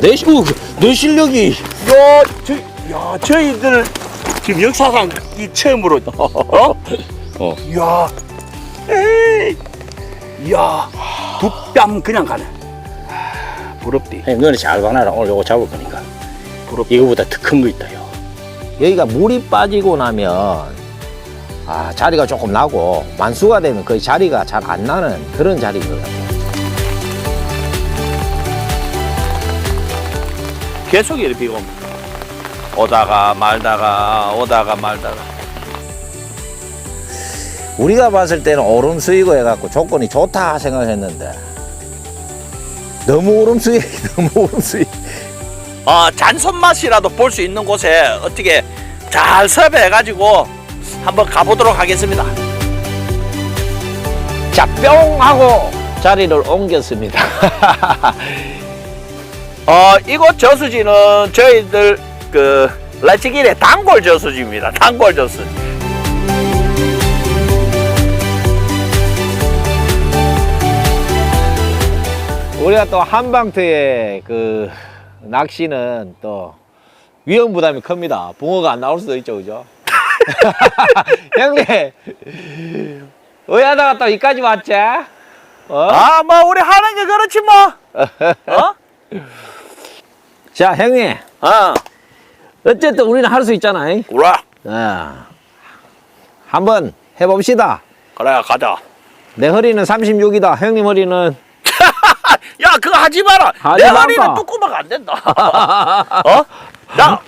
내, 시- 우, 내 실력이. 야, 저, 야, 저희들 지금 역사상 이 처음으로, 어? 어. 야, 에이, 야, 두 뺨 그냥 가네. 부럽디. 형님, 너는 잘 봐놔라. 오늘 요거 잡을 거니까. 부럽. 이거보다 더 큰 거 있다, 요. 여기가 물이 빠지고 나면, 아, 자리가 조금 나고, 만수가 되면 거의 자리가 잘 안 나는 그런 자리인 것 같아요. 계속 이렇게 비고 오다가 말다가 오다가 말다가. 우리가 봤을 때는 오름 수이고 해갖고 조건이 좋다 생각했는데, 너무 오름 수이, 너무 오름 수이. 어, 잔손 맛이라도 볼 수 있는 곳에 어떻게 잘 섭외해가지고 한번 가보도록 하겠습니다. 자, 뿅! 하고 자리를 옮겼습니다. 어, 이곳 저수지는 저희들 그 라치길의 단골 저수지입니다. 단골 저수지. 우리가 또 한방트의 그 낚시는 또 위험 부담이 큽니다. 붕어가 안 나올 수도 있죠, 그죠? 형님, 왜 하다가 또 여기까지 왔지? 어? 아, 뭐 우리 하는 게 그렇지 뭐. 어? 자, 형님, 어, 어쨌든 우리는 할 수 있잖아. 잉? 그래. 어. 한번 해봅시다. 그래, 가자. 내 허리는 36이다. 형님 허리는 야, 그거 하지 마라. 하지 내 말까? 허리는 뚜꾸마가 안 된다. 어? 자,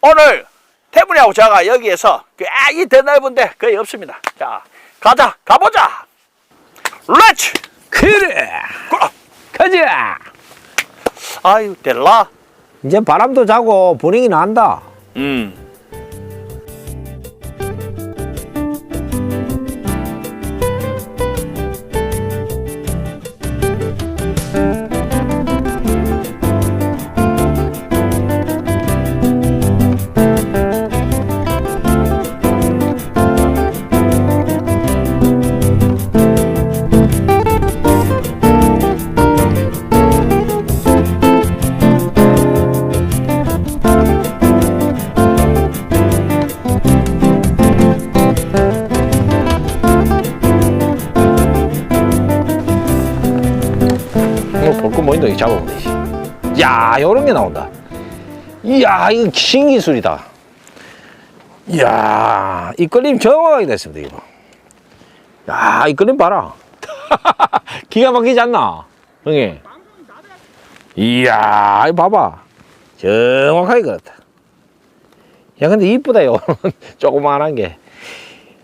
오늘 태문이하고 제가 여기에서 그, 아, 이더 넓은데 거의 없습니다. 자, 가자, 가보자. 렛츠! 그래. 가자. 아유, 될라. 이제 바람도 자고 분위기 난다. 음. 잡아보면. 야, 요런 게 나온다. 이야, 이거 신기술이다. 이야, 이 끌림 정확하게 됐습니다, 이거. 야, 이 끌림 봐라. 기가 막히지 않나? 형님. 이야, 봐봐. 정확하게 그렇다. 야, 근데 이쁘다, 요. 조그만한 게.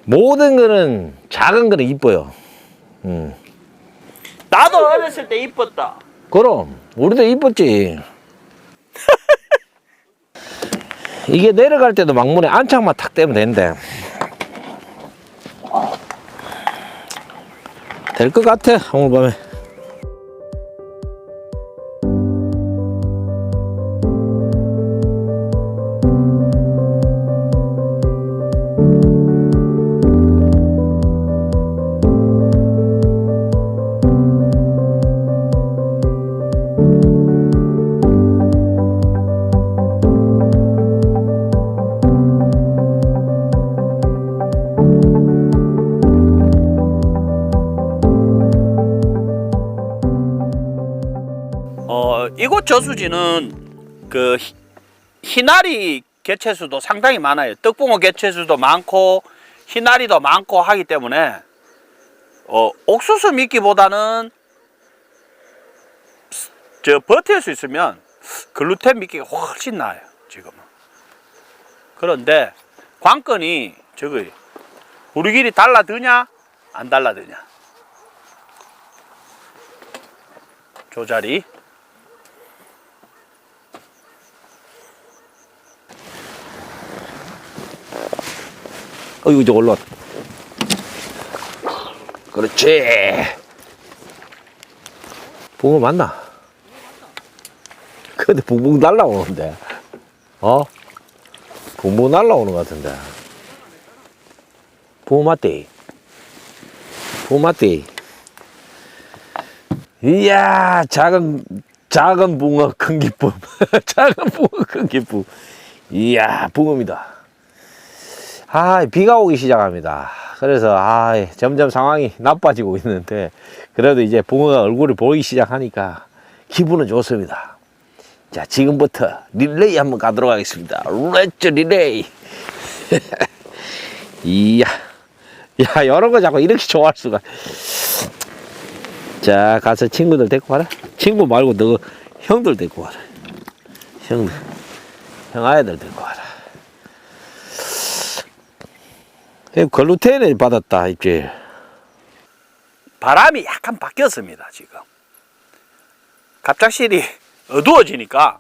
모든 거는, 작은 거는 이뻐요. 음. 나도 어렸을 때 이뻤다. 그럼 우리도 이뻤지. 이게 내려갈 때도 막문에 안창만 탁 떼면 되는데 될 것 같아 오늘 밤에. 저수지는 그 희- 희나리 개체수도 상당히 많아요. 떡붕어 개체수도 많고 희나리도 많고 하기 때문에 어, 옥수수 미끼보다는 저 버틸 수 있으면 글루텐 미끼가 훨씬 나아요. 지금은. 그런데 관건이 저거 우리끼리 달라드냐 안 달라드냐 조자리 어이구 저 올라. 그렇지. 붕어 맞나? 근데 붕붕 날라오는데. 어? 붕붕 날라오는 것 같은데. 붕어 맞대. 붕어 맞대. 이야 작은 작은 붕어 큰 기쁨. 작은 붕어 큰 기쁨. 이야, 붕어입니다. 아, 비가 오기 시작합니다. 그래서 아, 점점 상황이 나빠지고 있는데 그래도 이제 붕어가 얼굴을 보이기 시작하니까 기분은 좋습니다. 자, 지금부터 릴레이 한번 가도록 하겠습니다. 렛츠 릴레이. 이야. 야, 이런 거 자꾸 이렇게 좋아할 수가. 자, 가서 친구들 데리고 와라. 친구 말고 너 형들 데리고 와라. 형들. 형 아이들 데리고 와라. 형 글루텐을 받았다, 입질. 바람이 약간 바뀌었습니다, 지금. 갑작스레 어두워지니까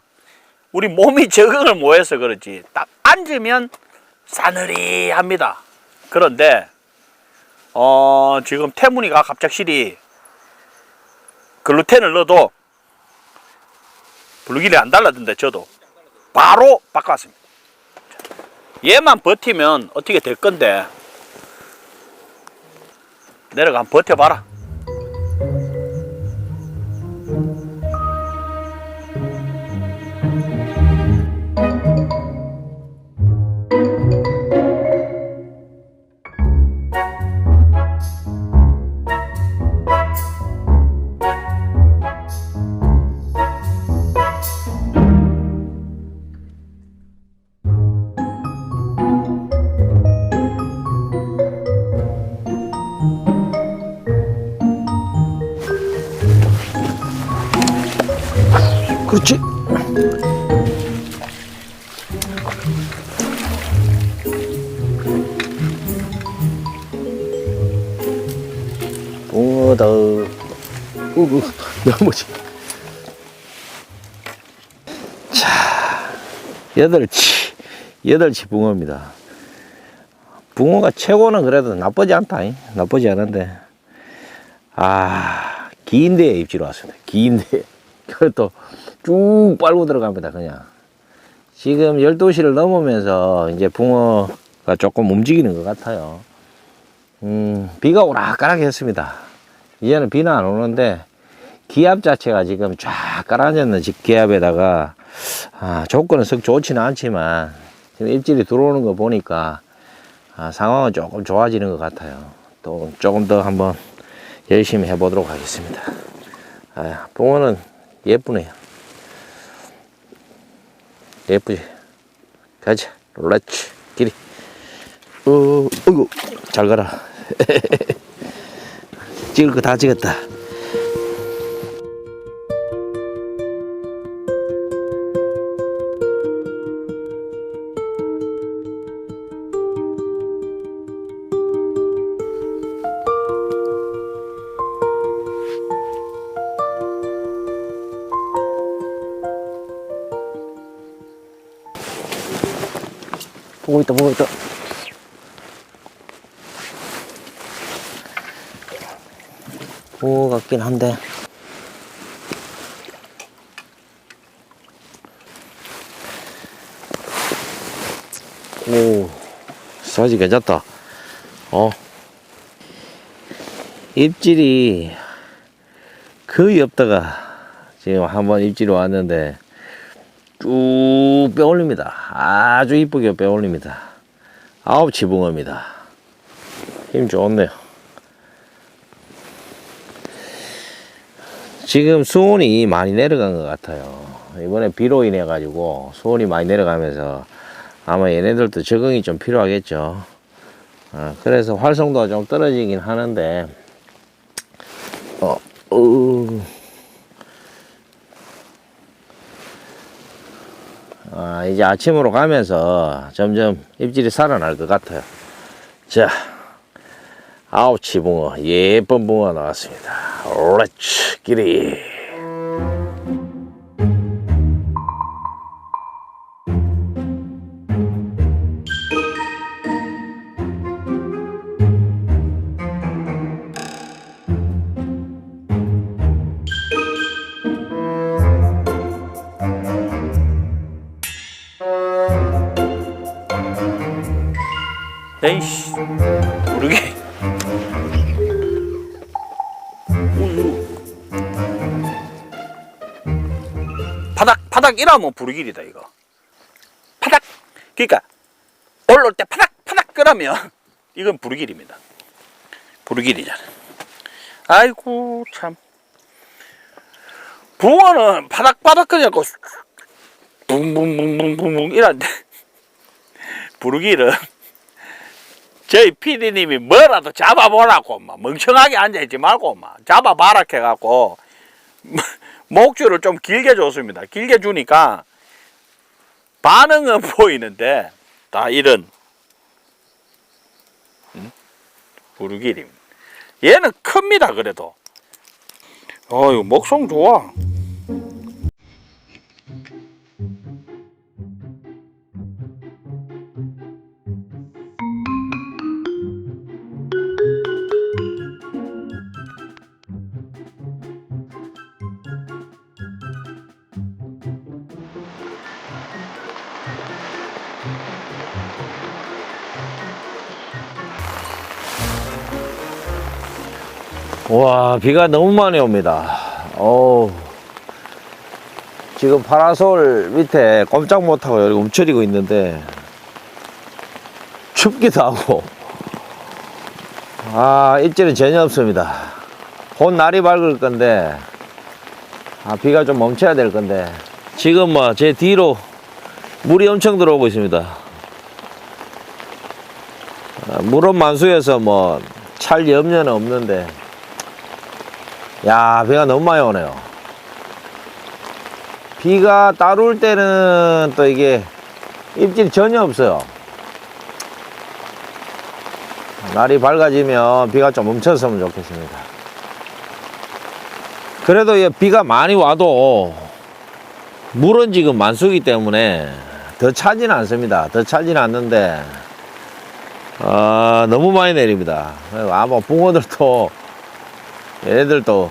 우리 몸이 적응을 못해서 그렇지. 딱 앉으면 싸늘해합니다. 그런데 어, 지금 태문이가 갑작스레 글루텐을 넣어도 불길이 안 달라든데 저도 바로 바꿨습니다. 얘만 버티면 어떻게 될 건데 내려가 한번 버텨봐라. 그렇지. 붕어다. 우구, 넘어지. 자, 여덟치. 여덟치 붕어입니다. 붕어가 최고는 그래도 나쁘지 않다. 잉? 나쁘지 않은데. 아, 긴 데에 입질 왔습니다. 긴 데. 그것도 쭉 빨고 들어갑니다, 그냥. 지금 12시를 넘으면서 이제 붕어가 조금 움직이는 것 같아요. 음, 비가 오락가락 했습니다. 이제는 비는 안 오는데, 기압 자체가 지금 쫙 깔아앉는 지- 기압에다가, 아, 조건은 썩 좋지는 않지만, 지금 입질이 들어오는 거 보니까, 아, 상황은 조금 좋아지는 것 같아요. 또 조금 더 한번 열심히 해보도록 하겠습니다. 아, 붕어는 예쁘네요. 예쁘지? 가자. 렛츠. 길이. 어, 어이구. 잘 가라. 찍을 거 다 찍었다. 보고 있다, 보고 있다. 오, 같긴 한데. 오, 사이즈 괜찮다. 어. 입질이 거의 없다가 지금 한번 입질이 왔는데 쭉 빼올립니다. 아주 이쁘게 빼올립니다. 아홉 지붕어입니다. 힘 좋네요. 지금 수온이 많이 내려간 것 같아요. 이번에 비로 인해 가지고 수온이 많이 내려가면서 아마 얘네들도 적응이 좀 필요하겠죠. 어, 그래서 활성도가 좀 떨어지긴 하는데, 어, 어, 아, 이제 아침으로 가면서 점점 입질이 살아날 것 같아요. 자, 아우치 붕어, 예쁜 붕어 나왔습니다. 렛츠 기리. 에이씨 모르게 우유 파닥 이러면 부르길이다 이거. 파닥. 그러니까 올라올 때 파닥 파닥 끄라면 이건 부르길입니다. 부르길이잖아. 아이고 참. 붕어는 파닥파닥 끄냐고 붕붕붕붕붕붕 이런데 부르길은 저희 PD님이 뭐라도 잡아보라고 막 멍청하게 앉아있지 말고 막 잡아봐라 해갖고 목줄을 좀 길게 줬습니다. 길게 주니까 반응은 보이는데 다 이런 음? 부르길입니다. 얘는 큽니다 그래도. 어유 목성 좋아. 와, 비가 너무 많이 옵니다. 어우. 지금 파라솔 밑에 꼼짝 못하고 여기 움츠리고 있는데, 춥기도 하고, 아, 입질은 전혀 없습니다. 곧 날이 밝을 건데, 아, 비가 좀 멈춰야 될 건데, 지금 뭐, 제 뒤로 물이 엄청 들어오고 있습니다. 아, 물은 만수여서 뭐, 찰 염려는 없는데, 야, 비가 너무 많이 오네요. 비가 따올 때는 또 이게 입질이 전혀 없어요. 날이 밝아지면 비가 좀 멈췄으면 좋겠습니다. 그래도 이 비가 많이 와도 물은 지금 만수기 때문에 더 차지는 않습니다. 더 차지는 않는데, 아, 너무 많이 내립니다. 아마 붕어들도 얘네들도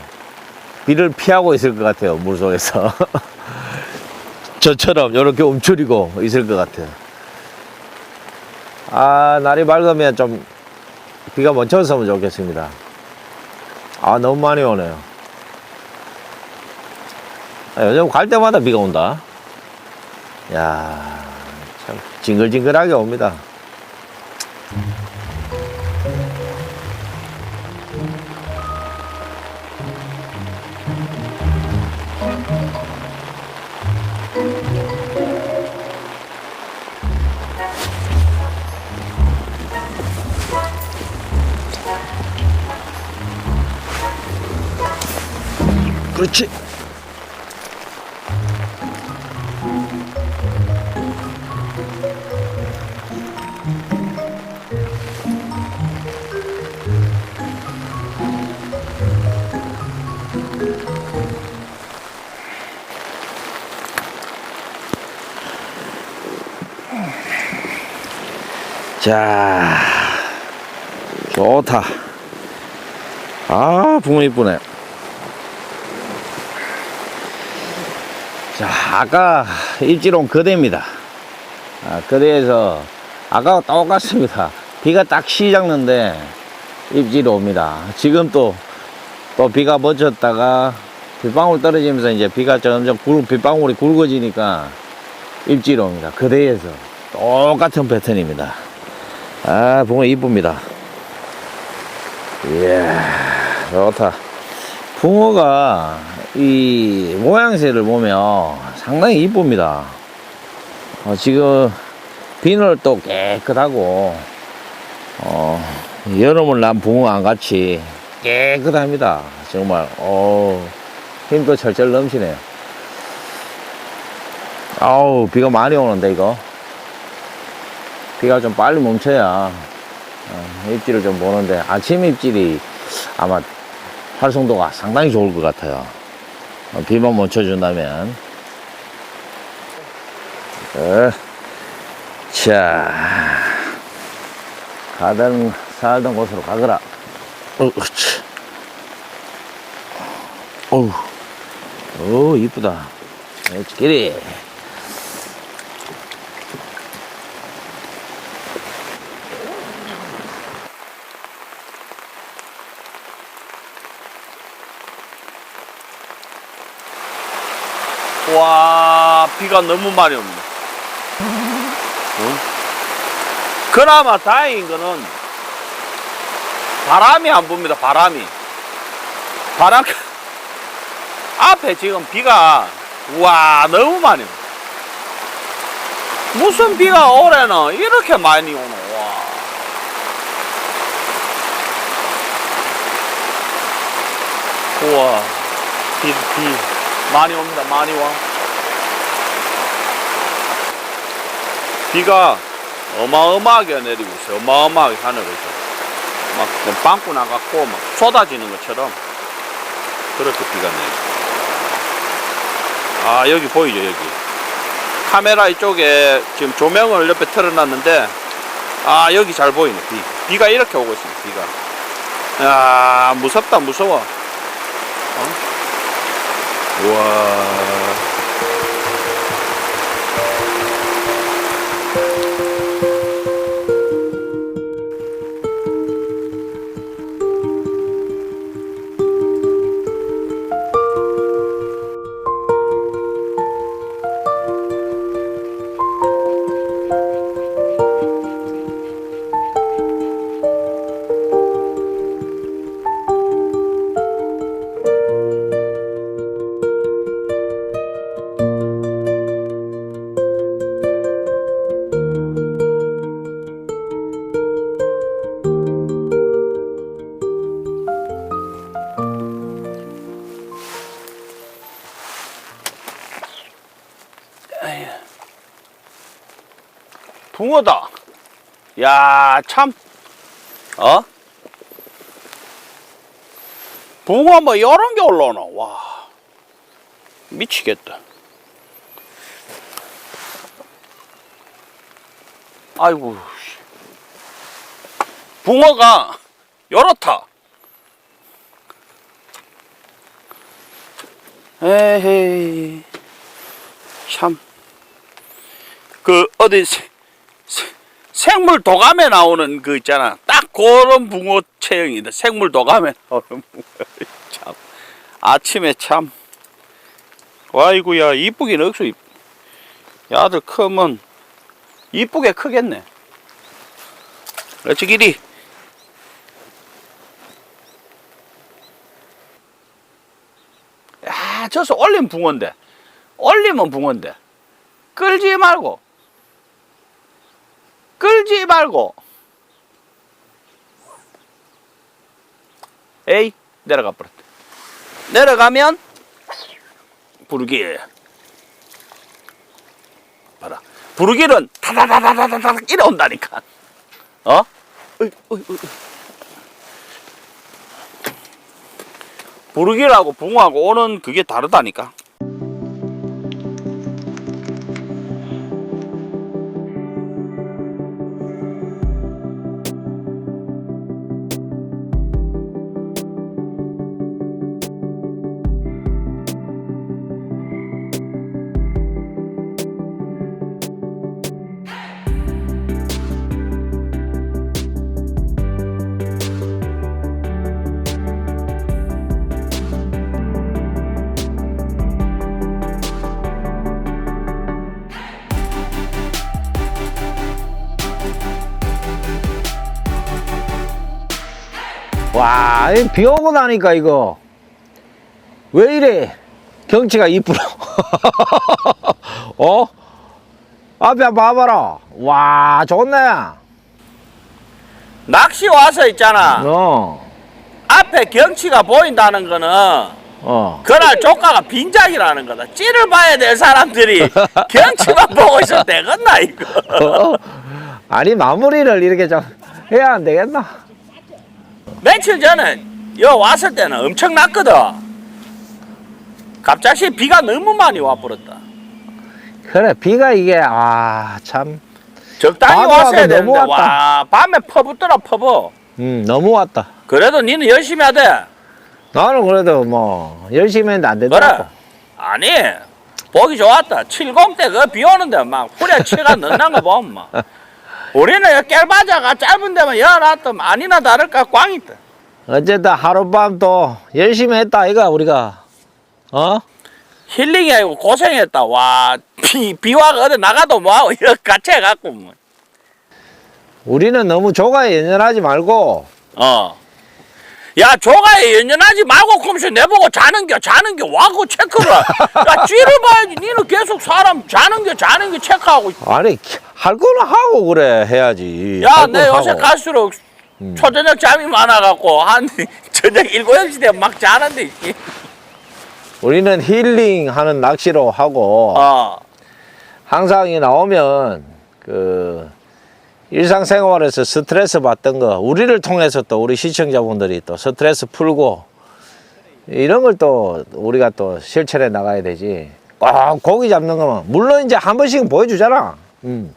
비를 피하고 있을 것 같아요 물속에서. 저처럼 이렇게 움츠리고 있을 것 같아요. 아 날이 밝으면 좀 비가 멈췄으면 좋겠습니다. 아 너무 많이 오네요. 아, 요즘 갈 때마다 비가 온다. 야 참 징글징글하게 옵니다 그렇지. 자 좋다. 아 붕어 이쁘네 자, 아까 입지롱 그대입니다. 아, 그대에서 아까와 똑같습니다. 비가 딱 시작는데 입질이 옵니다. 지금 또, 또 비가 멎었다가 빗방울 떨어지면서 이제 비가 점점 굵, 빗방울이 굵어지니까 입질이 옵니다. 그대에서 똑같은 패턴입니다. 아, 붕어 이쁩니다. 이야, 좋다. 붕어가 이 모양새를 보면 상당히 이쁩니다. 어, 지금 비늘 도 깨끗하고 어, 여름을 난 붕어와 같이 깨끗합니다. 정말 어, 힘도 철철 넘치네요. 아우 비가 많이 오는데 이거 비가 좀 빨리 멈춰야 어, 입질을 좀 보는데 아침 입질이 아마 활성도가 상당히 좋을 것 같아요. 어, 비만 멈춰준다면. 어, 자, 가던, 살던 곳으로 가거라. 어, 그렇지. 어우, 오, 이쁘다. 끼리. 와 와, 비가 너무 많이 옵니다. 어? 그나마 다행인 거는 바람이 안 붑니다, 바람이. 바람, 앞에 지금 비가, 와, 너무 많이 옵니다. 무슨 비가 올해는 이렇게 많이 오노, 와. 우와, 비, 비, 많이 옵니다, 많이 와. 비가 어마어마하게 내리고 있어요. 어마어마하게 하늘에서. 막 빵꾸 나갖고 막 쏟아지는 것처럼 그렇게 비가 내리고. 아, 여기 보이죠, 여기. 카메라 이쪽에 지금 조명을 옆에 틀어놨는데, 아, 여기 잘 보이네, 비. 비가 이렇게 오고 있습니다, 비가. 야 무섭다, 무서워. 어? 우와. 붕어다. 야, 참. 어? 붕어 뭐 이런 게 올라오나? 와. 미치겠다. 아이고. 씨. 붕어가 요렇다. 에헤이. 참. 그 어디 생물 도감에 나오는 그 있잖아. 딱 그런 붕어 체형이다. 생물 도감에 나오는 붕어. 참 아침에 참 와이구야 이쁘긴 억수 이쁘. 야들 크면 이쁘게 크겠네. 그렇지 길이. 야 저서 올린 붕어인데 올리면 붕어인데 끌지 말고 끌지 말고. 에이 내려가 버렸다. 내려가면 부르기. 봐라. 부르기는 타다다다다다다 이래 온다니까. 어? 어이, 어이, 어이. 부르기라고 붕어하고 오는 그게 다르다니까 와, 이비 오고 나니까 이거 왜 이래? 경치가 이쁘러. 어? 앞에 한번 봐봐라. 와, 좋네. 낚시 와서 있잖아 어, 앞에 경치가 보인다는 거는 어. 그날 조카가 빈작이라는 거다. 찌를 봐야 될 사람들이 경치만 보고 있으면 되겠나 이거. 어? 아니 마무리를 이렇게 좀 해야 안 되겠나? 며칠 전에 여 왔을 때는 엄청 났거든. 갑자기 비가 너무 많이 와버렸다. 그래 비가 이게 아참 적당히 밤에 왔어야 와도 되는데 너무 왔다. 와 밤에 퍼붓더라 퍼부. 음, 너무 왔다. 그래도 니는 열심히 하대. 나는 그래도 뭐 열심히 했는데 안 그래. 되더라고. 아니 보기 좋았다. 70대 그 비 오는데 막 후려 치가 넣는 거 보면 막. 우리는 깰바자가 짧은 데만 열어놨더만 아니나 다를까 꽝 있다. 어쨌든 하룻밤 또 열심히 했다 이가 우리가 어? 힐링이 아니고 고생했다. 와 비, 비와가 어디 나가도 뭐하고 이거 같이 해갖고 뭐. 우리는 너무 조가에 연연하지 말고 어. 야, 조가에 연연하지 말고 컴쇼 내보고 자는겨, 자는겨, 와고 체크를. 해. 야, 쥐를 봐야지. 니는 계속 사람 자는겨, 자는겨 체크하고. 아니 할 거는 하고 그래 해야지. 야, 할내건 요새. 갈수록 초저녁 잠이 많아갖고, 한, 저녁 7, 8시 되면 막 자는데, 이. 우리는 힐링하는 낚시로 하고 어. 항상 이 나오면 그 일상생활에서 스트레스 받던 거 우리를 통해서 또 우리 시청자분들이 또 스트레스 풀고 이런 걸 또 우리가 또 실천해 나가야 되지. 꼭 고기 잡는 거면 물론 이제 한 번씩은 보여주잖아. 음.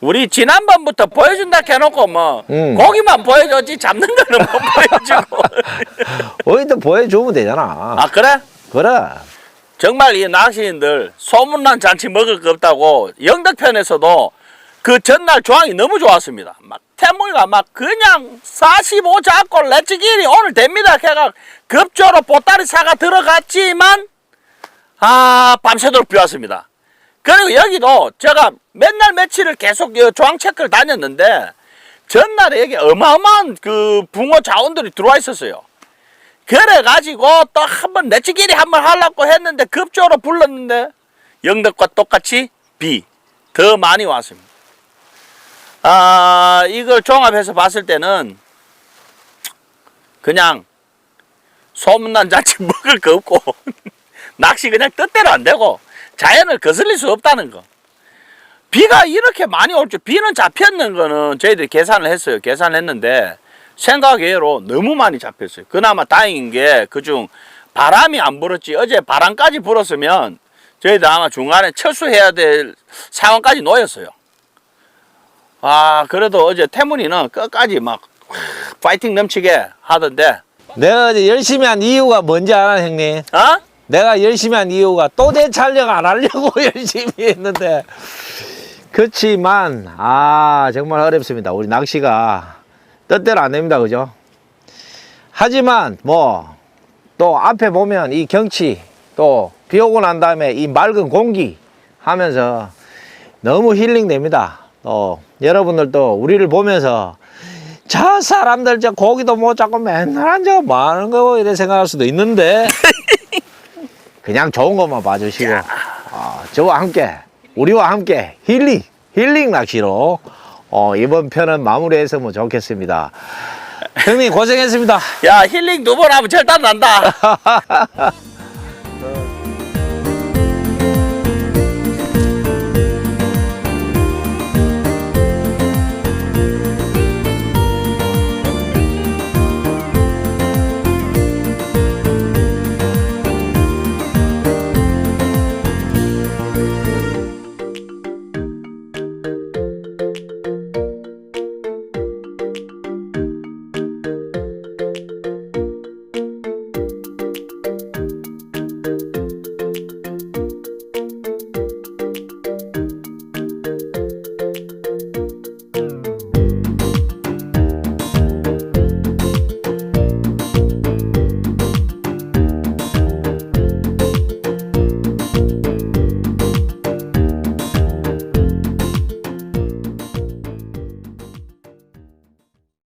우리 지난번부터 보여준다 해놓고 뭐, 음. 고기만 보여줬지, 잡는 거는 못 보여주고. 어디도 보여주면 되잖아. 아, 그래? 그래. 정말 이 낚시인들 소문난 잔치 먹을 거 없다고 영덕편에서도 그 전날 조항이 너무 좋았습니다. 막 태몽이가 막 그냥 45 잡고 레츠길이 오늘 됩니다. 걔가 급조로 보따리 사가 들어갔지만 아 밤새도록 비 왔습니다. 그리고 여기도 제가 맨날 며칠을 계속 이 조항 체크를 다녔는데 전날에 여기 어마어마한 그 붕어 자원들이 들어와 있었어요. 그래가지고 또 한번 내치기리 한번 하려고 했는데 급조로 불렀는데 영덕과 똑같이 비 더 많이 왔습니다. 아 이걸 종합해서 봤을 때는 그냥 소문난 잔치 먹을 거 없고 낚시 그냥 뜻대로 안 되고 자연을 거슬릴 수 없다는 거. 비가 이렇게 많이 올 줄 비는 잡혔는 거는 저희들이 계산을 했어요. 계산했는데 생각외로 너무 많이 잡혔어요. 그나마 다행인 게 그중 바람이 안 불었지 어제 바람까지 불었으면 저희들 아마 중간에 철수해야 될 상황까지 놓였어요. 아 그래도 어제 태문이는 끝까지 막 파이팅 넘치게 하던데. 내가 어제 열심히 한 이유가 뭔지 알아, 형님? 어? 내가 열심히 한 이유가 또 대 촬영 안 하려고 열심히 했는데. 그렇지만 아 정말 어렵습니다. 우리 낚시가 뜻대로 안 됩니다. 그죠? 하지만 뭐 또 앞에 보면 이 경치 또 비 오고 난 다음에 이 맑은 공기 하면서 너무 힐링 됩니다 또 여러분들도 우리를 보면서 저 사람들 저 고기도 못 잡고 맨날 앉아 뭐 하는 거 이래 생각할 수도 있는데 그냥 좋은 것만 봐주시고 어, 저와 함께 우리와 함께 힐링 힐링 낚시로 어, 이번 편은 마무리했으면 좋겠습니다. 형님 고생했습니다. 야 힐링 두 번 하면 절단 난다.